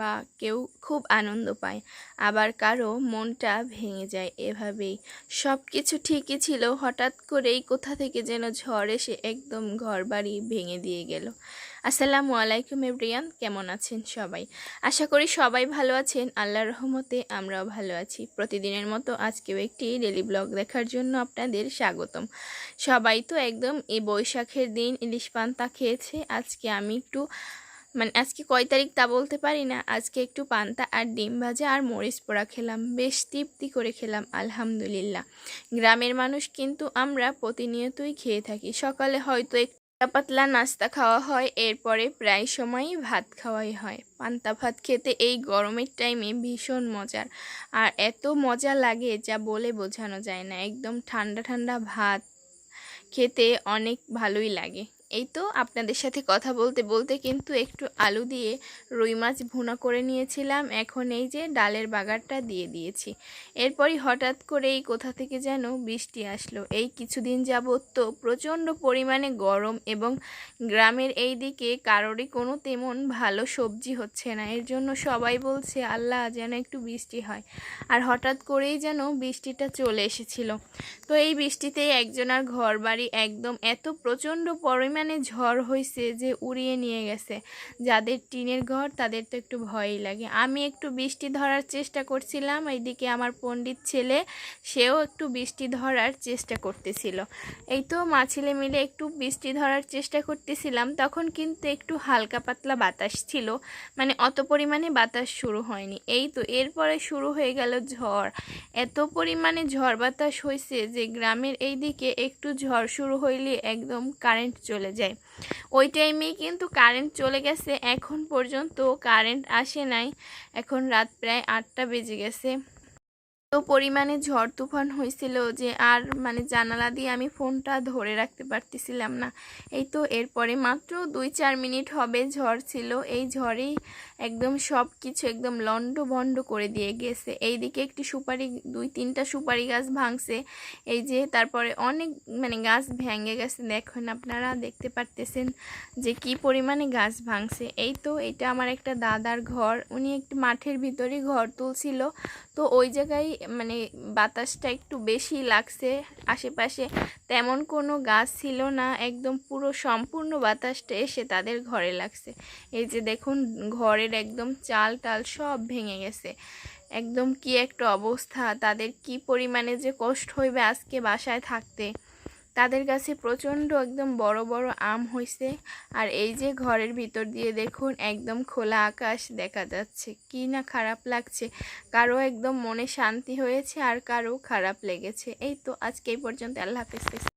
বা কেউ খুব আনন্দ পায়। আবার কারও মনটা ভেঙে যায় এভাবেই। সব কিছু ঠিকই ছিল, হঠাৎ করেই কোথা থেকে যেন ঝড় এসে একদম ঘর বাড়ি ভেঙে দিয়ে গেল। আসসালামু আলাইকুম এভরিয়ান, কেমন আছেন সবাই? আশা করি সবাই ভালো আছেন আল্লাহর রহমতে আমরাও ভালো আছি। প্রতিদিনের মতো আজকেও একটি ডেলি ব্লগ দেখার জন্য আপনাদের স্বাগতম। সবাই তো একদম এই বৈশাখের দিন ইলিশ পান্তা খেয়েছে, আজকে আমি একটু মানে আজকে কয় তারিখ তা বলতে পারি না। আজকে একটু পান্তা আর ডিম ভাজা আর মরিচ পোড়া খেলাম। বেশ তৃপ্তি করে খেলাম, আলহামদুলিল্লাহ। গ্রামের মানুষ কিন্তু আমরা প্রতিনিয়তই খেয়ে থাকি। সকালে হয়তো একটু পাতলা নাস্তা খাওয়া হয়, এরপরে প্রায় সময়ই ভাত খাওয়াই হয়। পান্তা ভাত খেতে এই গরমের টাইমে ভীষণ মজার। আর এত মজা লাগে যা বলে বোঝানো যায় না। একদম ঠান্ডা ঠান্ডা ভাত খেতে অনেক ভালোই লাগে। এই তো আপনাদের সাথে কথা বলতে বলতে কিন্তু একটু আলু দিয়ে রুই মাছ ভুনা করে নিয়েছিলাম। এখন এই যে ডালের বাগারটা দিয়ে দিয়েছি। এরপরই হঠাৎ করে এই কোথা থেকে যেন বৃষ্টি আসলো। এই কিছুদিন যাবৎ তো প্রচণ্ড পরিমাণে গরম এবং গ্রামের এই দিকে কারোরই কোনো তেমন ভালো সবজি হচ্ছে না। এর জন্য সবাই বলছে, আল্লাহ, যেন একটু বৃষ্টি হয়। আর হঠাৎ করেই যেন বৃষ্টিটা চলে এসেছিল। তো এই বৃষ্টিতেই একজনার ঘর বাড়ি একদম এত প্রচণ্ড পরিমাণ পরিমাণে ঝড় হয়েছে যে উড়িয়ে নিয়ে গেছে। যাদের টিনের ঘর, তাদের তো একটু ভয়ই লাগে। আমি একটু বৃষ্টি ধরার চেষ্টা করছিলাম, এইদিকে আমার পণ্ডিত ছেলে, সেও একটু বৃষ্টি ধরার চেষ্টা করতেছিল। এই তো মা ছেলে মিলে একটু বৃষ্টি ধরার চেষ্টা করতেছিলাম, তখন কিন্তু একটু হালকা পাতলা বাতাস ছিল। মানে অত পরিমাণে বাতাস শুরু হয়নি। এই তো এরপরে শুরু হয়ে গেল ঝড়। এত পরিমাণে ঝড় বাতাস হয়েছে যে গ্রামের এই দিকে একটু ঝড় শুরু হইলে একদম কারেন্ট চলে চলে যায়। ওই টাইমেই কিন্তু কারেন্ট চলে গেছে, এখন পর্যন্ত কারেন্ট আসে নাই। এখন রাত প্রায় আটটা বেজে গেছে। তো পরিমাণে ঝড় তুফান হয়েছিল যে আর মানে জানালা দিয়ে আমি ফোনটা ধরে রাখতে পারতেছিলাম না। এই তো এরপরে মাত্র দুই চার মিনিট হবে ঝড় ছিল। এই ঝড়েই একদম সব কিছু একদম লন্ড ভন্ড করে দিয়ে গেছে। এই দিকে একটি সুপারি, দুই তিনটা সুপারি গাছ ভাঙছে। এই যে তারপরে অনেক মানে গাছ ভেঙে গেছে। দেখুন আপনারা দেখতে পারতেছেন যে কি পরিমাণে গাছ ভাঙছে। এই তো এটা আমার একটা দাদার ঘর। উনি একটি মাঠের ভিতরে ঘর তুলছিল। তো ওই জায়গায় মানে বাতাসটা একটু বেশি লাগছে, আশেপাশে তেমন কোনো গাছ ছিল না, একদম পুরো সম্পূর্ণ বাতাসটা এসে তাদের ঘরে লাগছে। এই যে দেখুন, ঘরের একদম চাল টাল সব ভেঙে গেছে। একদম কি একটা অবস্থা, তাদের কি পরিমাণে যে কষ্ট হইবে আজকে বাসায় থাকতে। তাদের কাছে প্রচণ্ড একদম বড় বড় আম হয়েছে আর এই যে ঘরের ভিতর দিয়ে দেখুন, একদম খোলা আকাশ দেখা যাচ্ছে। কি না খারাপ লাগছে। কারও একদম মনে শান্তি হয়েছে আর কারও খারাপ লেগেছে। এই তো আজকে এই পর্যন্ত। আল্লাহ হাফেজ।